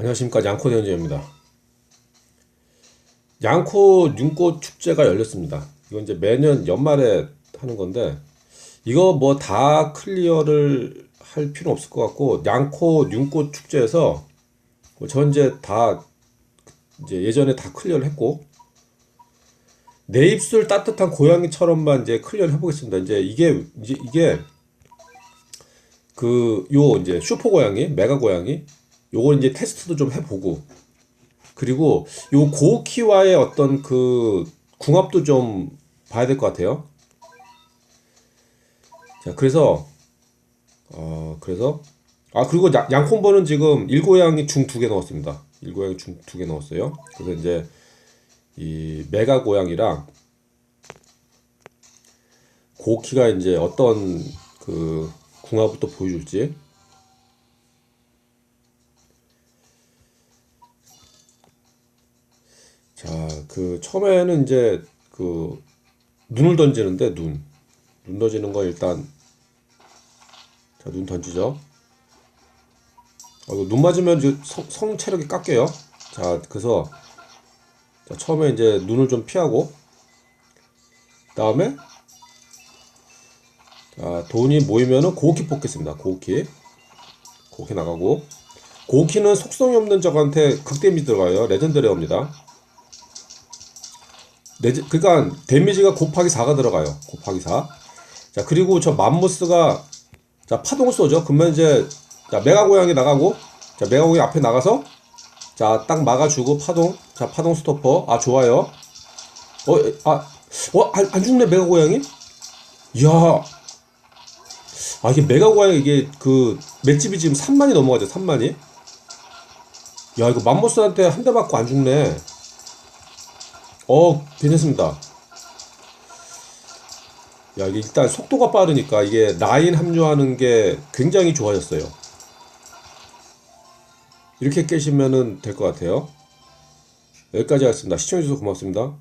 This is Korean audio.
안녕하십니까 양코 대연주입니다. 양코 윤꽃 축제가 열렸습니다. 이건 이제 매년 연말에 하는 건데 이거 뭐 다 클리어를 할 필요 없을 것 같고 양코 윤꽃 축제에서 뭐전 이제 다 이제 예전에 다 클리어를 했고 내 입술 따뜻한 고양이처럼만 이제 클리어를 해보겠습니다. 이제 이게 이제 이게 그 요 이제 슈퍼 고양이, 메가 고양이 요걸 이제 테스트도 좀 해보고 그리고 요 고키와의 어떤 그 궁합도 좀 봐야 될 것 같아요. 자, 그래서 어 그래서 아 그리고 양- 양콤보는 지금 일고양이 중 두 개 넣었습니다. 일고양이 중 두 개 넣었어요. 그래서 이제 이 메가 고양이랑 고키가 이제 어떤 그 궁합을 또 보여줄지 자, 그 처음에는 이제 그 눈을 던지는데 눈. 눈 던지는 거 일단 자, 눈 던지죠. 어, 눈 맞으면 이제 성, 성 체력이 깎여요. 자, 그래서 자, 처음에 이제 눈을 좀 피하고 그다음에 자, 돈이 모이면은 고키 뽑겠습니다. 고키. 고키 나가고 고키는 속성이 없는 적한테 극데미지 들어가요. 레전드 레어입니다. 레지, 그러니까 데미지가 곱하기 4가 들어가요. 곱하기 4. 자, 그리고 저 맘모스가 자, 파동을 쏘죠. 그러면 이제 자, 메가 고양이 나가고 자, 메가 고양이 앞에 나가서 자, 딱 막아 주고 파동. 자, 파동 스토퍼. 아, 좋아요. 어, 에, 아, 어, 안, 안 죽네, 메가 고양이? 이야. 아, 이게 메가 고양이 이게 그 맷집이 지금 3만이 넘어가죠, 3만이. 야, 이거 맘모스한테 한 대 맞고 안 죽네. 어, 괜찮습니다. 야, 이게 일단 속도가 빠르니까 이게 라인 합류하는 게 굉장히 좋아졌어요. 이렇게 깨시면은 될것 같아요. 여기까지 하겠습니다. 시청해주셔서 고맙습니다.